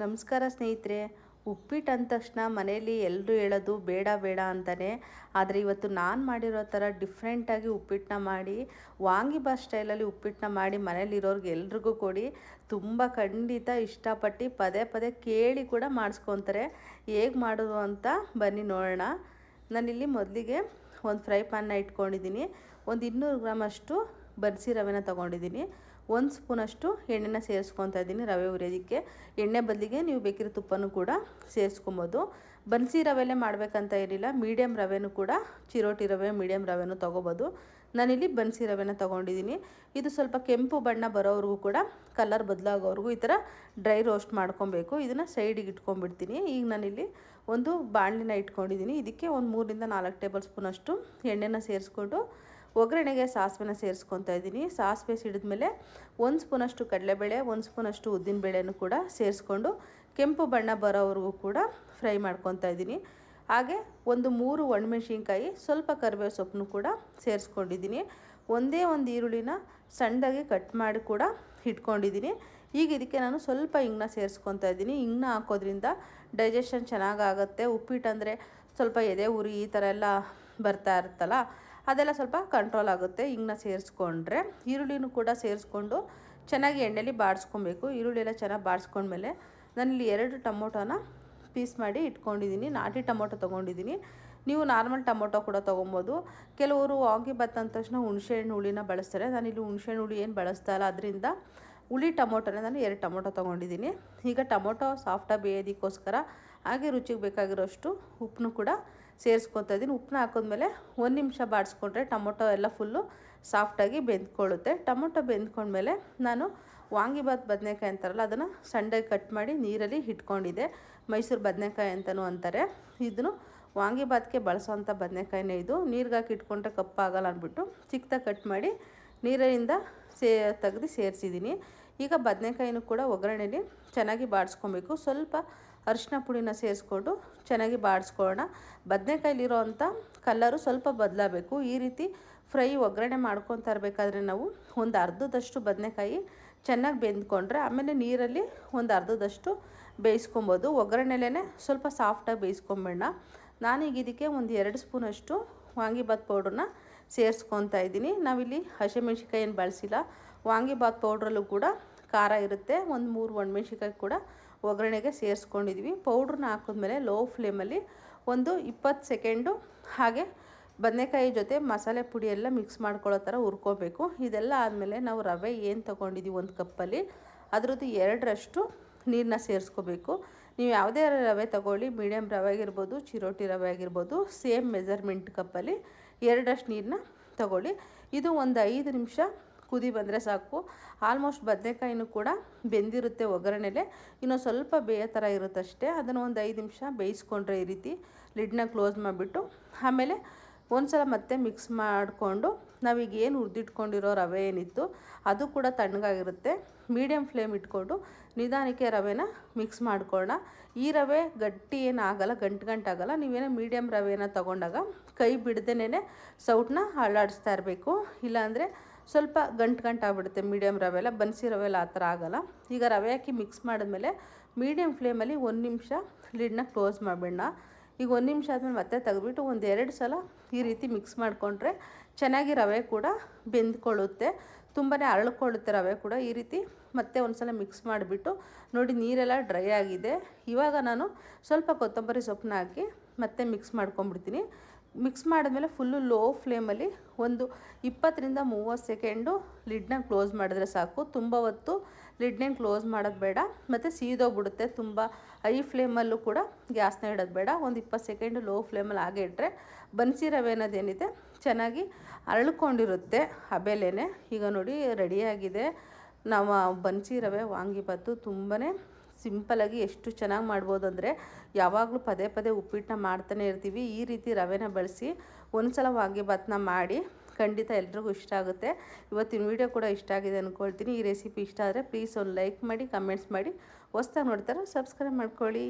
ನಮಸ್ಕಾರ ಸ್ನೇಹಿತರೆ ಉಪ್ಪಿಟ್ಟು ಅಂದ ತಕ್ಷಣ ಮನೆಯಲ್ಲಿ ಎಲ್ಲರೂ ಹೇಳೋದು ಬೇಡ ಬೇಡ ಅಂತಾನೆ. ಆದರೆ ಇವತ್ತು ನಾನು ಮಾಡಿರೋ ಥರ ಡಿಫ್ರೆಂಟಾಗಿ ಉಪ್ಪಿಟ್ಟನ್ನ ಮಾಡಿ ವಾಂಗಿಬಾತ್ ಸ್ಟೈಲಲ್ಲಿ ಉಪ್ಪಿಟ್ಟನ್ನ ಮಾಡಿ ಮನೇಲಿರೋರ್ಗೆ ಎಲ್ರಿಗೂ ಕೊಡಿ. ತುಂಬ ಖಂಡಿತ ಇಷ್ಟಪಟ್ಟು ಪದೇ ಪದೇ ಕೇಳಿ ಕೂಡ ಮಾಡಿಸ್ಕೊತಾರೆ. ಹೇಗೆ ಮಾಡೋದು ಅಂತ ಬನ್ನಿ ನೋಡೋಣ. ನಾನಿಲ್ಲಿ ಮೊದಲಿಗೆ ಒಂದು ಫ್ರೈ ಪ್ಯಾನ್ನ ಇಟ್ಕೊಂಡಿದ್ದೀನಿ. ಒಂದು ಇನ್ನೂರು ಗ್ರಾಮಷ್ಟು ಬನ್ಸಿ ರವೆನ ತೊಗೊಂಡಿದ್ದೀನಿ. ಒಂದು ಸ್ಪೂನಷ್ಟು ಎಣ್ಣೆನ ಸೇರಿಸ್ಕೊತಾ ಇದ್ದೀನಿ ರವೆ ಹುರಿಯೋದಕ್ಕೆ. ಎಣ್ಣೆ ಬದಲಿಗೆ ನೀವು ಬೇಕಿರೋ ತುಪ್ಪನೂ ಕೂಡ ಸೇರಿಸ್ಕೊಬೋದು. ಬನ್ಸಿ ರವೆಲ್ಲೇ ಮಾಡಬೇಕಂತ ಏನಿಲ್ಲ ಮೀಡಿಯಮ್ ರವೆನೂ ಕೂಡ, ಚಿರೋಟಿ ರವೆ ಮೀಡಿಯಮ್ ರವೆನೂ ತೊಗೋಬೋದು. ನಾನಿಲ್ಲಿ ಬನ್ಸಿ ರವೆನ ತೊಗೊಂಡಿದ್ದೀನಿ. ಇದು ಸ್ವಲ್ಪ ಕೆಂಪು ಬಣ್ಣ ಬರೋವರೆಗೂ ಕೂಡ ಕಲರ್ ಬದಲಾಗೋವರೆಗೂ ಈ ಥರ ಡ್ರೈ ರೋಸ್ಟ್ ಮಾಡ್ಕೊಬೇಕು. ಇದನ್ನು ಸೈಡಿಗೆ ಇಟ್ಕೊಂಡ್ಬಿಡ್ತೀನಿ. ಈಗ ನಾನಿಲ್ಲಿ ಒಂದು ಬಾಣಲಿನ ಇಟ್ಕೊಂಡಿದ್ದೀನಿ. ಇದಕ್ಕೆ ಒಂದು ಮೂರರಿಂದ ನಾಲ್ಕು ಟೇಬಲ್ ಸ್ಪೂನಷ್ಟು ಎಣ್ಣೆನ ಸೇರಿಸ್ಕೊಂಡು ಒಗ್ಗರಣೆಗೆ ಸಾಸಿವೆನ ಸೇರಿಸ್ಕೊತಾ ಇದ್ದೀನಿ. ಸಾಸಿವೆ ಸಿಡಿದ್ಮೇಲೆ ಒಂದು ಸ್ಪೂನಷ್ಟು ಕಡಲೆಬೇಳೆ, ಒಂದು ಸ್ಪೂನಷ್ಟು ಉದ್ದಿನಬೇಳೆನೂ ಕೂಡ ಸೇರಿಸ್ಕೊಂಡು ಕೆಂಪು ಬಣ್ಣ ಬರೋವರೆಗೂ ಕೂಡ ಫ್ರೈ ಮಾಡ್ಕೊತಾ ಇದ್ದೀನಿ. ಹಾಗೆ ಒಂದು ಮೂರು ಒಣಮೆಣಸಿನ್ಕಾಯಿ, ಸ್ವಲ್ಪ ಕರಿಬೇವು ಸೊಪ್ಪನ್ನು ಕೂಡ ಸೇರಿಸ್ಕೊಂಡಿದ್ದೀನಿ. ಒಂದೇ ಒಂದು ಈರುಳ್ಳಿನ ಸಣ್ಣದಾಗಿ ಕಟ್ ಮಾಡಿ ಕೂಡ ಇಟ್ಕೊಂಡಿದ್ದೀನಿ. ಈಗ ಇದಕ್ಕೆ ನಾನು ಸ್ವಲ್ಪ ಹಿಂಗನ್ನ ಸೇರಿಸ್ಕೊತಾ ಇದ್ದೀನಿ. ಹಿಂಗನ್ನ ಹಾಕೋದ್ರಿಂದ ಡೈಜೆಷನ್ ಚೆನ್ನಾಗಾಗುತ್ತೆ. ಉಪ್ಪಿಟ್ಟು ಅಂದರೆ ಸ್ವಲ್ಪ ಎದೆ ಉರಿ ಈ ಥರ ಎಲ್ಲ ಬರ್ತಾ ಇರುತ್ತಲ್ಲ ಅದೆಲ್ಲ ಸ್ವಲ್ಪ ಕಂಟ್ರೋಲ್ ಆಗುತ್ತೆ. ಹಿಂಗನ್ನ ಸೇರಿಸ್ಕೊಂಡ್ರೆ ಈರುಳ್ಳಿನೂ ಕೂಡ ಸೇರಿಸ್ಕೊಂಡು ಚೆನ್ನಾಗಿ ಎಣ್ಣೆಲಿ ಬಾಡಿಸ್ಕೊಬೇಕು ಈರುಳ್ಳಿ ಎಲ್ಲ ಚೆನ್ನಾಗಿ ಬಾಡಿಸ್ಕೊಂಡ್ಮೇಲೆ ನಾನಿಲ್ಲಿ ಎರಡು ಟೊಮೊಟೊನ ಪೀಸ್ ಮಾಡಿ ಇಟ್ಕೊಂಡಿದ್ದೀನಿ. ನಾಟಿ ಟೊಮೊಟೊ ತೊಗೊಂಡಿದ್ದೀನಿ. ನೀವು ನಾರ್ಮಲ್ ಟೊಮೊಟೊ ಕೂಡ ತೊಗೊಬೋದು. ಕೆಲವರು ಆಗಿ ಅಂದ ತಕ್ಷಣ ಹುಣಸೆಹಣ್ಣು ಹುಳಿನ ಬಳಸ್ತಾರೆ. ನಾನಿಲ್ಲಿ ಹುಣಸೆಹಣ್ಣು ಹುಳಿ ಏನು ಬಳಸ್ತಾ ಇಲ್ಲ. ಅದರಿಂದ ಹುಳಿ ಟೊಮೊಟೊನೇ ನಾನು ಎರಡು ಟೊಮೊಟೊ ತೊಗೊಂಡಿದ್ದೀನಿ. ಈಗ ಟೊಮೊಟೊ ಸಾಫ್ಟಾಗಿ ಬೇಯೋದಕ್ಕೋಸ್ಕರ ಹಾಗೆ ರುಚಿಗೆ ಬೇಕಾಗಿರೋಷ್ಟು ಉಪ್ಪನ್ನು ಕೂಡ ಸೇರಿಸ್ಕೊತಾ ಇದ್ದೀನಿ. ಉಪ್ಪನ್ನ ಹಾಕಿದ್ಮೇಲೆ ಒಂದು ನಿಮಿಷ ಬಾಡಿಸ್ಕೊಂಡ್ರೆ ಟೊಮೊಟೊ ಎಲ್ಲ ಫುಲ್ಲು ಸಾಫ್ಟಾಗಿ ಬೆಂದ್ಕೊಳ್ಳುತ್ತೆ. ಟೊಮೊಟೊ ಬೆಂದ್ಕೊಂಡ್ಮೇಲೆ ನಾನು ವಾಂಗಿಬಾತ್ ಬದನೆಕಾಯಿ ಅಂತಾರಲ್ಲ, ಅದನ್ನು ಸಣ್ಣಗೆ ಕಟ್ ಮಾಡಿ ನೀರಲ್ಲಿ ಇಟ್ಕೊಂಡಿದ್ದೆ ಮೈಸೂರು ಬದನೆಕಾಯಿ ಅಂತಲೂ ಅಂತಾರೆ. ಇದನ್ನು ವಾಂಗಿಬಾತ್ಗೆ ಬಳಸೋವಂಥ ಬದನೆಕಾಯಿನೇ ಇದು. ನೀರಿಗೆ ಹಾಕಿ ಇಟ್ಕೊಂಡ್ರೆ ಕಪ್ಪಾಗಲ್ಲ ಅಂದ್ಬಿಟ್ಟು ಚಿಕ್ಕದಾಗಿ ಕಟ್ ಮಾಡಿ ನೀರಿನಿಂದ ಸೇ, ತೆಗೆದು ಸೇರಿಸಿದ್ದೀನಿ. ಈಗ ಬದನೆಕಾಯಿನೂ ಕೂಡ ಒಗ್ಗರಣೆಲಿ ಚೆನ್ನಾಗಿ ಬಾಡಿಸ್ಕೊಬೇಕು. ಸ್ವಲ್ಪ ಅರಿಶಿನ ಪುಡಿನ ಸೇರಿಸ್ಕೊಂಡು ಚೆನ್ನಾಗಿ ಬಾಡಿಸ್ಕೊಳ್ಳೋಣ. ಬದನೆಕಾಯಿಲಿರೋ ಅಂಥ ಕಲ್ಲರು ಸ್ವಲ್ಪ ಬದಲಾಗಬೇಕು. ಈ ರೀತಿ ಫ್ರೈ ಒಗ್ಗರಣೆ ಮಾಡ್ಕೊತಾ ಇರಬೇಕಾದ್ರೆ ನಾವು ಒಂದು ಅರ್ಧದಷ್ಟು ಬದನೆಕಾಯಿ ಚೆನ್ನಾಗಿ ಬೆಂದ್ಕೊಂಡ್ರೆ ಆಮೇಲೆ ನೀರಲ್ಲಿ ಒಂದು ಅರ್ಧದಷ್ಟು ಬೇಯಿಸ್ಕೊಬೋದು. ಒಗ್ಗರಣೆಲೇ ಸ್ವಲ್ಪ ಸಾಫ್ಟಾಗಿ ಬೇಯಿಸ್ಕೊಂಬಿಡೋಣ ನಾನೀಗ ಇದಕ್ಕೆ ಒಂದು ಎರಡು ಸ್ಪೂನಷ್ಟು ವಾಂಗಿಬಾತ್ ಪೌಡ್ರನ್ನ ಸೇರಿಸ್ಕೊತಾ ಇದ್ದೀನಿ. ನಾವಿಲ್ಲಿ ಹಸಿಮೆಣ್ಸಿಕಾಯಿ ಏನು ಬಳಸಿಲ್ಲ. ವಾಂಗಿಬಾತ್ ಪೌಡ್ರಲ್ಲೂ ಕೂಡ ಖಾರ ಇರುತ್ತೆ. ಒಂದು ಮೂರು ಒಣಮೆಣ್ಸಿಕಾಯಿ ಕೂಡ ಒಗ್ಗರಣೆಗೆ ಸೇರಿಸ್ಕೊಂಡಿದ್ವಿ. ಪೌಡ್ರನ್ನ ಹಾಕಿದ್ಮೇಲೆ ಲೋ ಫ್ಲೇಮಲ್ಲಿ ಒಂದು ಇಪ್ಪತ್ತು ಸೆಕೆಂಡು ಹಾಗೆ ಬದನೆಕಾಯಿ ಜೊತೆ ಮಸಾಲೆ ಪುಡಿ ಎಲ್ಲ ಮಿಕ್ಸ್ ಮಾಡ್ಕೊಳ್ಳೋ ಥರ ಹುರ್ಕೋಬೇಕು. ಇದೆಲ್ಲ ಆದಮೇಲೆ ನಾವು ರವೆ ಏನು ತೊಗೊಂಡಿದ್ದೀವಿ ಒಂದು ಕಪ್ಪಲ್ಲಿ, ಅದರದ್ದು ಎರಡರಷ್ಟು ನೀರನ್ನ ಸೇರಿಸ್ಕೋಬೇಕು. ನೀವು ಯಾವುದೇ ರವೆ ತೊಗೊಳ್ಳಿ ಮೀಡಿಯಮ್ ರವೆ ಆಗಿರ್ಬೋದು, ಚಿರೋಟಿ ರವೆ ಆಗಿರ್ಬೋದು, ಸೇಮ್ ಮೆಜರ್ಮೆಂಟ್ ಕಪ್ಪಲ್ಲಿ ಎರಡರಷ್ಟು ನೀರನ್ನ ತಗೊಳ್ಳಿ. ಇದು ಒಂದು ಐದು ನಿಮಿಷ ಕುದಿ ಬಂದರೆ ಸಾಕು. ಆಲ್ಮೋಸ್ಟ್ ಬದನೆಕಾಯಿನೂ ಕೂಡ ಬೆಂದಿರುತ್ತೆ ಒಗ್ಗರಣೆಲೆ. ಇನ್ನೂ ಸ್ವಲ್ಪ ಬೇಯೋ ಥರ ಇರುತ್ತಷ್ಟೇ. ಅದನ್ನು ಒಂದು ಐದು ನಿಮಿಷ ಬೇಯಿಸ್ಕೊಂಡ್ರೆ ಈ ರೀತಿ ಲಿಡ್ನ ಕ್ಲೋಸ್ ಮಾಡಿಬಿಟ್ಟು ಆಮೇಲೆ ಒಂದು ಸಲ ಮತ್ತೆ ಮಿಕ್ಸ್ ಮಾಡಿಕೊಂಡು ನಾವೀಗ ಏನು ಹುರಿದಿಟ್ಕೊಂಡಿರೋ ರವೆ ಏನಿತ್ತು ಅದು ಕೂಡ ತಣ್ಣಗಾಗಿರುತ್ತೆ. ಮೀಡಿಯಮ್ ಫ್ಲೇಮ್ ಇಟ್ಕೊಂಡು ನಿಧಾನಕ್ಕೆ ರವೆನ ಮಿಕ್ಸ್ ಮಾಡ್ಕೊಳ್ಳೋಣ. ಈ ರವೆ ಗಟ್ಟಿ ಏನಾಗಲ್ಲ ಗಂಟು ಗಂಟಾಗಲ್ಲ ನೀವೇನೋ ಮೀಡಿಯಂ ರವೆನ ತೊಗೊಂಡಾಗ ಕೈ ಬಿಡ್ದೇನೆ ಸೌಟನ್ನ ಅಳ್ಳಾಡಿಸ್ತಾ ಇರಬೇಕು. ಇಲ್ಲಾಂದರೆ ಸ್ವಲ್ಪ ಗಂಟು ಗಂಟು ಆಗ್ಬಿಡುತ್ತೆ ಮೀಡಿಯಮ್ ರವೆ ಎಲ್ಲ ಬನ್ಸಿ ರವೆ ಎಲ್ಲ ಆ ಥರ ಆಗೋಲ್ಲ. ಈಗ ರವೆ ಹಾಕಿ ಮಿಕ್ಸ್ ಮಾಡಿದ್ಮೇಲೆ ಮೀಡಿಯಮ್ ಫ್ಲೇಮಲ್ಲಿ ಒಂದು ನಿಮಿಷ ಲಿಡ್ನ ಕ್ಲೋಸ್ ಮಾಡಬೇಡ ಈಗ ಒಂದು ನಿಮಿಷ ಆದಮೇಲೆ ಮತ್ತೆ ತೆಗೆದ್ಬಿಟ್ಟು ಒಂದು ಎರಡು ಸಲ ಈ ರೀತಿ ಮಿಕ್ಸ್ ಮಾಡಿಕೊಂಡ್ರೆ ಚೆನ್ನಾಗಿ ರವೆ ಕೂಡ ಬೆಂದ್ಕೊಳ್ಳುತ್ತೆ. ತುಂಬಾ ಅರಳ್ಕೊಳ್ಳುತ್ತೆ ರವೆ ಕೂಡ ಈ ರೀತಿ ಮತ್ತೆ ಒಂದು ಸಲ ಮಿಕ್ಸ್ ಮಾಡಿಬಿಟ್ಟು ನೋಡಿ ನೀರೆಲ್ಲ ಡ್ರೈ ಆಗಿದೆ. ಇವಾಗ ನಾನು ಸ್ವಲ್ಪ ಕೊತ್ತಂಬರಿ ಸೊಪ್ಪನ್ನ ಹಾಕಿ ಮತ್ತೆ ಮಿಕ್ಸ್ ಮಾಡ್ಕೊಂಬಿಡ್ತೀನಿ ಮಿಕ್ಸ್ ಮಾಡಿದ್ಮೇಲೆ ಫುಲ್ಲು ಲೋ ಫ್ಲೇಮಲ್ಲಿ ಒಂದು ಇಪ್ಪತ್ತರಿಂದ ಮೂವತ್ತು ಸೆಕೆಂಡು ಲಿಡ್ನ ಕ್ಲೋಸ್ ಮಾಡಿದ್ರೆ ಸಾಕು. ತುಂಬ ಹೊತ್ತು ಲಿಡ್ನೇನು ಕ್ಲೋಸ್ ಮಾಡೋದು ಬೇಡ. ಮತ್ತು ಸೀದೋಗ್ಬಿಡುತ್ತೆ ತುಂಬ ಹೈ ಫ್ಲೇಮಲ್ಲೂ ಕೂಡ ಗ್ಯಾಸ್ನ ಇಡೋದು ಬೇಡ. ಒಂದು ಇಪ್ಪತ್ತು ಸೆಕೆಂಡು ಲೋ ಫ್ಲೇಮಲ್ಲಿ ಹಾಗೆ ಇಟ್ಟರೆ ಬನ್ಸಿ ರವೆ ಅನ್ನೋದೇನಿದೆ ಚೆನ್ನಾಗಿ ಅರಳ್ಕೊಂಡಿರುತ್ತೆ ಹಬೇಲೇನೆ ಈಗ ನೋಡಿ ರೆಡಿಯಾಗಿದೆ ನಾವು ಬನ್ಸಿ ರವೆ ವಾಂಗಿಬಾತು ತುಂಬಾ ಸಿಂಪಲಾಗಿ ಎಷ್ಟು ಚೆನ್ನಾಗಿ ಮಾಡ್ಬೋದು ಅಂದರೆ ಯಾವಾಗಲೂ ಪದೇ ಪದೇ ಉಪ್ಪಿಟ್ಟನ್ನ ಮಾಡ್ತಾನೆ ಇರ್ತೀವಿ. ಈ ರೀತಿ ರವೆನ ಬಳಸಿ ಒಂದು ಸಲ ಮಾಡಿ ಖಂಡಿತ ಎಲ್ರಿಗೂ ಇಷ್ಟ ಆಗುತ್ತೆ. ಇವತ್ತಿನ ವೀಡಿಯೋ ಕೂಡ ಇಷ್ಟ ಆಗಿದೆ ಅಂದ್ಕೊಳ್ತೀನಿ ಈ ರೆಸಿಪಿ ಇಷ್ಟ ಆದರೆ ಪ್ಲೀಸ್ ಒಂದು ಲೈಕ್ ಮಾಡಿ ಕಮೆಂಟ್ಸ್ ಮಾಡಿ. ಹೊಸ್ದಾಗಿ ನೋಡ್ತಾರೆ ಸಬ್ಸ್ಕ್ರೈಬ್ ಮಾಡ್ಕೊಳ್ಳಿ.